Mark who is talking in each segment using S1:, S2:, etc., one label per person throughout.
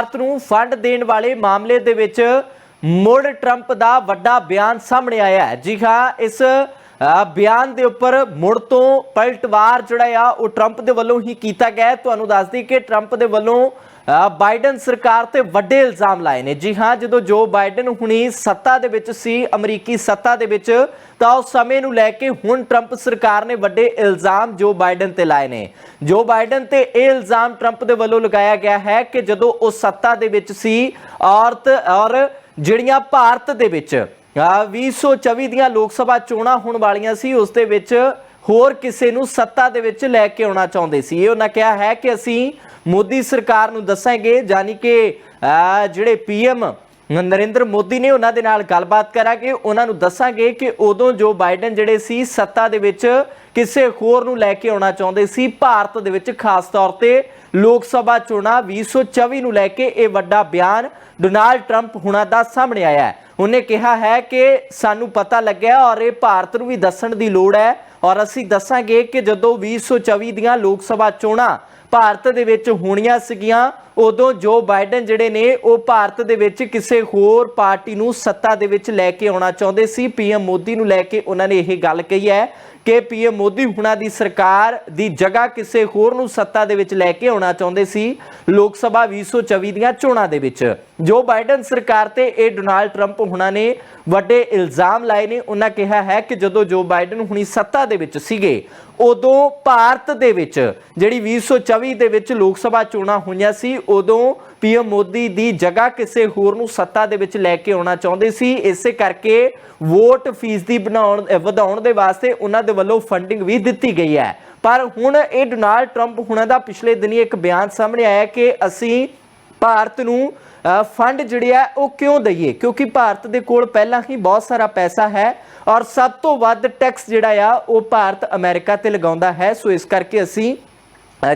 S1: ਭਾਰਤ ਨੂੰ ਫੰਡ ਦੇਣ ਵਾਲੇ ਮਾਮਲੇ ਦੇ ਵਿੱਚ ਮੁੜ ਟਰੰਪ ਦਾ ਵੱਡਾ ਬਿਆਨ ਸਾਹਮਣੇ ਆਇਆ ਹੈ। ਜੀ ਹਾਂ, ਇਸ ਬਿਆਨ ਦੇ ਉੱਪਰ ਮੁੜ ਤੋਂ ਪਲਟਵਾਰ ਜਿਹੜਾ ਆ, ਉਹ ਟਰੰਪ ਦੇ ਵੱਲੋਂ ਹੀ ਕੀਤਾ ਗਿਆ ਤੁਹਾਨੂੰ ਦੱਸ ਦਈਏ ਕਿ ਟਰੰਪ ਦੇ ਵੱਲੋਂ ਬਾਈਡਨ ਸਰਕਾਰ ਤੇ ਵੱਡੇ ਇਲਜ਼ਾਮ ਲਾਏ ਨੇ। ਜੀ ਹਾਂ ਜਦੋਂ ਜੋ ਬਾਈਡਨ ਹੁਣੀ ਸੱਤਾ ਦੇ ਵਿੱਚ ਸੀ ਅਮਰੀਕੀ ਸੱਤਾ ਦੇ ਵਿੱਚ ਤਾਂ ਉਸ ਸਮੇਂ ਨੂੰ ਲੈ ਕੇ ਹੁਣ ਟਰੰਪ ਸਰਕਾਰ ਨੇ ਵੱਡੇ ਇਲਜ਼ਾਮ ਜੋ ਬਾਈਡਨ ਤੇ ਲਾਏ ਨੇ। ਜੋ ਬਾਈਡਨ ਤੇ ਇਹ ਇਲਜ਼ਾਮ ਟਰੰਪ ਦੇ ਵੱਲੋਂ ਲਗਾਇਆ ਗਿਆ ਹੈ ਕਿ ਜਦੋਂ ਉਹ ਸੱਤਾ ਦੇ ਵਿੱਚ ਸੀ ਔਰਤ ਔਰ ਜਿਹੜੀਆਂ ਭਾਰਤ ਦੇ ਵਿੱਚ ਅ, 2024 ਦੀਆਂ ਲੋਕ ਸਭਾ ਚੋਣਾਂ ਹੋਣ ਵਾਲੀਆਂ ਸੀ ਉਸ ਦੇ ਵਿੱਚ ਹੋਰ ਕਿਸੇ ਨੂੰ ਸੱਤਾ ਦੇ ਵਿੱਚ ਲੈ ਕੇ ਆਉਣਾ ਚਾਹੁੰਦੇ ਸੀ। ਇਹ ਉਹਨਾਂ ਕਿਹਾ ਹੈ ਕਿ ਅਸੀਂ ਮੋਦੀ ਸਰਕਾਰ ਨੂੰ ਦੱਸਾਂਗੇ ਯਾਨੀ ਕਿ ਅਹ, ਜਿਹੜੇ ਪੀਐਮ ਨਰਿੰਦਰ ਮੋਦੀ ਨੇ ਉਹਨਾਂ ਦੇ ਨਾਲ ਗੱਲਬਾਤ ਕਰਾਂਗੇ। ਉਹਨਾਂ ਨੂੰ ਦੱਸਾਂਗੇ ਕਿ ਉਦੋਂ ਜੋ ਬਾਈਡਨ ਜਿਹੜੇ ਸੀ ਸੱਤਾ ਦੇ ਵਿੱਚ ਕਿਸੇ ਹੋਰ ਨੂੰ ਲੈ ਕੇ ਆਉਣਾ ਚਾਹੁੰਦੇ ਸੀ। ਭਾਰਤ ਦੇ ਵਿੱਚ ਖਾਸ ਤੌਰ ਤੇ ਲੋਕ ਸਭਾ ਚੋਣਾਂ 2024 ਨੂੰ ਲੈ ਕੇ ਇਹ ਵੱਡਾ ਬਿਆਨ ਡੋਨਾਲਡ ਟਰੰਪ ਹੁਣਾਂ ਦਾ ਸਾਹਮਣੇ ਆਇਆ ਹੈ। ਉਹਨੇ ਕਿਹਾ ਹੈ ਕਿ ਸਾਨੂੰ ਪਤਾ ਲੱਗਿਆ ਔਰ ਇਹ ਭਾਰਤ ਨੂੰ ਵੀ ਦੱਸਣ ਦੀ ਲੋੜ ਹੈ ਔਰ ਅਸੀਂ ਦੱਸਾਂਗੇ ਕਿ ਜਦੋਂ 2024 ਦੀਆਂ ਲੋਕ ਸਭਾ ਚੋਣਾਂ ਭਾਰਤ ਦੇ ਵਿੱਚ ਹੋਣੀਆਂ ਸੀਗੀਆਂ, ਉਦੋਂ ਜੋ ਬਾਈਡਨ ਜਿਹੜੇ ਨੇ, ਉਹ ਭਾਰਤ ਦੇ ਵਿੱਚ ਕਿਸੇ ਹੋਰ ਪਾਰਟੀ ਨੂੰ ਸੱਤਾ ਦੇ ਵਿੱਚ ਲੈ ਕੇ ਆਉਣਾ ਚਾਹੁੰਦੇ ਸੀ। ਪੀਐਮ ਮੋਦੀ ਨੂੰ ਲੈ ਕੇ ਉਹਨਾਂ ਨੇ ਇਹ ਗੱਲ ਕਹੀ ਹੈ ਕਿ ਪੀਐਮ ਮੋਦੀ ਹੁਣਾਂ ਦੀ ਸਰਕਾਰ ਦੀ ਜਗ੍ਹਾ ਕਿਸੇ ਹੋਰ ਨੂੰ ਸੱਤਾ ਦੇ ਵਿੱਚ ਲੈ ਕੇ ਆਉਣਾ ਚਾਹੁੰਦੇ ਸੀ, ਲੋਕ ਸਭਾ 2024 ਦੀਆਂ ਚੋਣਾਂ ਦੇ ਵਿੱਚ। ਜੋ ਬਾਈਡਨ ਸਰਕਾਰ ਤੇ ਇਹ ਡੋਨਾਲਡ ਟਰੰਪ ਹੁਣਾਂ ਨੇ ਵੱਡੇ ਇਲਜ਼ਾਮ ਲਾਏ ਨੇ, ਉਹਨਾਂ ਕਿਹਾ ਹੈ ਕਿ ਜਦੋਂ ਜੋ ਬਾਈਡਨ ਹੁਣੀ ਸੱਤਾ ਦੇ ਵਿੱਚ ਸੀਗੇ, ਉਦੋਂ ਭਾਰਤ ਦੇ ਵਿੱਚ ਜਿਹੜੀ 2024 ਦੇ ਵਿੱਚ ਲੋਕ ਸਭਾ ਚੋਣਾਂ ਹੋਈਆਂ ਸੀ, ਉਦੋਂ ਪੀਐਮ ਮੋਦੀ ਦੀ ਜਗ੍ਹਾ ਕਿਸੇ ਹੋਰ ਨੂੰ ਸੱਤਾ ਦੇ ਵਿੱਚ ਲੈ ਕੇ ਆਉਣਾ ਚਾਹੁੰਦੇ ਸੀ। ਇਸੇ ਕਰਕੇ ਵੋਟ ਫੀਸਦੀ ਬਣਾਉਣ ਵਧਾਉਣ ਦੇ ਵਾਸਤੇ ਉਹਨਾਂ ਦੇ ਵੱਲੋਂ ਫੰਡਿੰਗ ਵੀ ਦਿੱਤੀ ਗਈ ਹੈ। ਪਰ ਹੁਣ ਇਹ ਡੋਨਾਲਡ ਟਰੰਪ ਹੁਣਾਂ ਦਾ ਪਿਛਲੇ ਦਿਨੀ ਇੱਕ ਬਿਆਨ ਸਾਹਮਣੇ ਆਇਆ ਕਿ ਅਸੀਂ ਭਾਰਤ ਨੂੰ ਫੰਡ ਜਿਹੜੇ ਆ ਉਹ ਕਿਉਂ ਦਈਏ? ਕਿਉਂਕਿ ਭਾਰਤ ਦੇ ਕੋਲ ਪਹਿਲਾਂ ਹੀ ਬਹੁਤ ਸਾਰਾ ਪੈਸਾ ਹੈ ਔਰ ਸਭ ਤੋਂ ਵੱਧ ਟੈਕਸ ਜਿਹੜਾ ਆ, ਉਹ ਭਾਰਤ ਅਮਰੀਕਾ ਤੇ ਲਗਾਉਂਦਾ ਹੈ। ਸੋ ਇਸ ਕਰਕੇ ਅਸੀਂ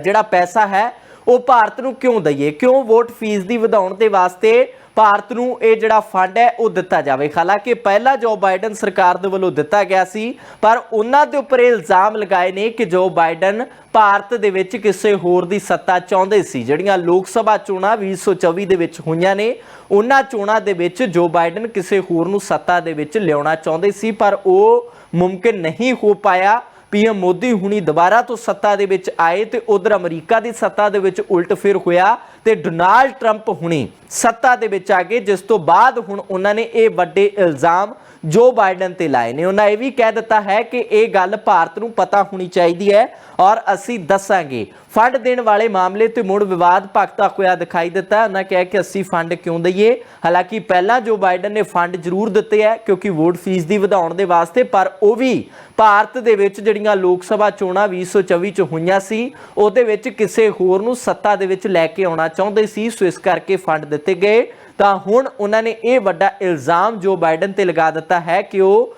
S1: ਜਿਹੜਾ ਪੈਸਾ ਹੈ ਉਹ ਭਾਰਤ ਨੂੰ ਕਿਉਂ ਦਈਏ? ਕਿਉਂ ਵੋਟ ਫੀਸ ਦੀ ਵਧਾਉਣ ਦੇ ਵਾਸਤੇ ਭਾਰਤ ਨੂੰ ਇਹ ਜਿਹੜਾ ਫੰਡ ਹੈ, ਉਹ ਦਿੱਤਾ ਜਾਵੇ? ਹਾਲਾਂਕਿ ਪਹਿਲਾਂ ਜੋ ਬਾਈਡਨ ਸਰਕਾਰ ਦੇ ਵੱਲੋਂ ਦਿੱਤਾ ਗਿਆ ਸੀ, ਪਰ ਉਹਨਾਂ ਦੇ ਉੱਪਰ ਇਹ ਇਲਜ਼ਾਮ ਲਗਾਏ ਨੇ ਕਿ ਜੋ ਬਾਈਡਨ ਭਾਰਤ ਦੇ ਵਿੱਚ ਕਿਸੇ ਹੋਰ ਦੀ ਸੱਤਾ ਚਾਹੁੰਦੇ ਸੀ, ਜਿਹੜੀਆਂ ਲੋਕ ਸਭਾ ਚੋਣਾਂ 2024 ਦੇ ਵਿੱਚ ਹੋਈਆਂ ਨੇ, ਉਹਨਾਂ ਚੋਣਾਂ ਦੇ ਵਿੱਚ ਜੋ ਬਾਈਡਨ ਕਿਸੇ ਹੋਰ ਨੂੰ ਸੱਤਾ ਦੇ ਵਿੱਚ ਲਿਆਉਣਾ ਚਾਹੁੰਦੇ ਸੀ, ਪਰ ਉਹ ਮੁਮਕਿਨ ਨਹੀਂ ਹੋ ਪਾਇਆ। ਪੀਐਮ ਮੋਦੀ ਹੁਣੀ ਦੁਬਾਰਾ ਤੋਂ ਸੱਤਾ ਦੇ ਵਿੱਚ ਆਏ ਤੇ ਉਧਰ ਅਮਰੀਕਾ ਦੀ ਸੱਤਾ ਦੇ ਵਿੱਚ ਉਲਟ ਫਿਰ ਹੋਇਆ ਤੇ ਡੋਨਾਲਡ ਟਰੰਪ ਹੁਣੀ ਸੱਤਾ ਦੇ ਵਿੱਚ ਆ ਗਏ, ਜਿਸ ਤੋਂ ਬਾਅਦ ਹੁਣ ਉਹਨਾਂ ਨੇ ਇਹ ਵੱਡੇ ਇਲਜ਼ਾਮ ਜੋ ਬਾਈਡਨ ਤੇ ਲਾਏ ਨੇ, ਉਹਨਾਂ ਇਹ ਵੀ ਕਹਿ ਦਿੱਤਾ ਹੈ ਕਿ ਇਹ ਗੱਲ ਭਾਰਤ ਨੂੰ ਪਤਾ ਹੋਣੀ ਚਾਹੀਦੀ ਹੈ ਔਰ ਅਸੀਂ ਦੱਸਾਂਗੇ। ਫੰਡ ਦੇਣ ਵਾਲੇ ਮਾਮਲੇ ਤੇ ਮੁੜ ਵਿਵਾਦ ਭਖਦਾ ਹੋਇਆ ਦਿਖਾਈ ਦਿੱਤਾ। ਉਹਨਾਂ ਕਿਹਾ ਕਿ ਅਸੀਂ ਫੰਡ ਕਿਉਂ ਦਈਏ? ਹਾਲਾਂਕਿ ਪਹਿਲਾਂ ਜੋ ਬਾਈਡਨ ਨੇ ਫੰਡ ਜ਼ਰੂਰ ਦਿੱਤੇ ਹੈ ਕਿਉਂਕਿ ਵੋਟ ਫੀਸ ਦੀ ਵਧਾਉਣ ਦੇ ਵਾਸਤੇ, ਪਰ ਉਹ ਵੀ ਭਾਰਤ ਦੇ ਵਿੱਚ ਜਿਹੜੀਆਂ ਲੋਕ ਸਭਾ ਚੋਣਾਂ 2024 ਚ ਹੋਈਆਂ ਸੀ, ਉਹਦੇ ਵਿੱਚ ਕਿਸੇ ਹੋਰ ਨੂੰ ਸੱਤਾ ਦੇ ਵਿੱਚ ਲੈ ਕੇ ਆਉਣਾ ਚਾਹੁੰਦੇ ਸੀ, ਸੋ ਇਸ ਕਰਕੇ ਫੰਡ ਦਿੱਤੇ ਗਏ। ਤਾਂ ਹੁਣ ਉਹਨਾਂ ਨੇ ਇਹ ਵੱਡਾ ਇਲਜ਼ਾਮ ਜੋ ਬਾਈਡਨ ਤੇ ਲਗਾ ਦਿੱਤਾ ਹੈ ਕਿ ਉਹ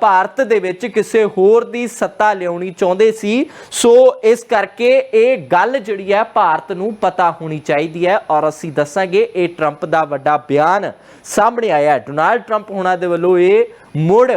S1: ਭਾਰਤ ਦੇ ਵਿੱਚ ਕਿਸੇ ਹੋਰ ਦੀ ਸੱਤਾ ਲਿਆਉਣੀ ਚਾਹੁੰਦੇ ਸੀ। ਸੋ ਇਸ ਕਰਕੇ ਇਹ ਗੱਲ ਜਿਹੜੀ ਹੈ ਭਾਰਤ ਨੂੰ ਪਤਾ ਹੋਣੀ ਚਾਹੀਦੀ ਹੈ ਔਰ ਅਸੀਂ ਦੱਸਾਂਗੇ ਇਹ ਟਰੰਪ ਦਾ ਵੱਡਾ ਬਿਆਨ ਸਾਹਮਣੇ ਆਇਆ ਹੈ। ਡੋਨਾਲਡ ਟਰੰਪ ਹੋਣਾ ਦੇ ਵੱਲੋਂ ਇਹ ਮੁੜ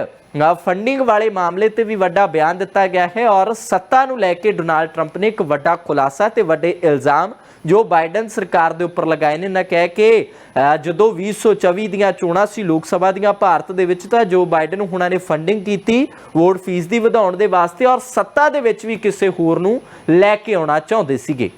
S1: ਫੰਡਿੰਗ ਵਾਲੇ ਮਾਮਲੇ ਤੇ ਵੀ ਵੱਡਾ ਬਿਆਨ ਦਿੱਤਾ ਗਿਆ ਹੈ ਔਰ ਸੱਤਾ ਨੂੰ ਲੈ ਕੇ ਡੋਨਾਲਡ ਟਰੰਪ ਨੇ ਇੱਕ ਵੱਡਾ ਖੁਲਾਸਾ ਤੇ ਵੱਡੇ ਇਲਜ਼ਾਮ ਜੋ ਬਾਈਡਨ ਸਰਕਾਰ ਦੇ ਉੱਪਰ ਲਗਾਏ ਨੇ। ਨਾ ਕਹਿ ਕੇ ਅ, ਜਦੋਂ 2024 ਦੀਆਂ ਚੋਣਾਂ ਸੀ ਲੋਕ ਸਭਾ ਦੀਆਂ ਭਾਰਤ ਦੇ ਵਿੱਚ ਤਾਂ ਜੋ ਬਾਈਡਨ ਹੁਣਾਂ ਨੇ ਫੰਡਿੰਗ ਕੀਤੀ ਵੋਟ ਫੀਸ ਦੀ ਵਧਾਉਣ ਦੇ ਵਾਸਤੇ ਔਰ ਸੱਤਾ ਦੇ ਵਿੱਚ ਵੀ ਕਿਸੇ ਹੋਰ ਨੂੰ ਲੈ ਕੇ ਆਉਣਾ ਚਾਹੁੰਦੇ ਸੀਗੇ।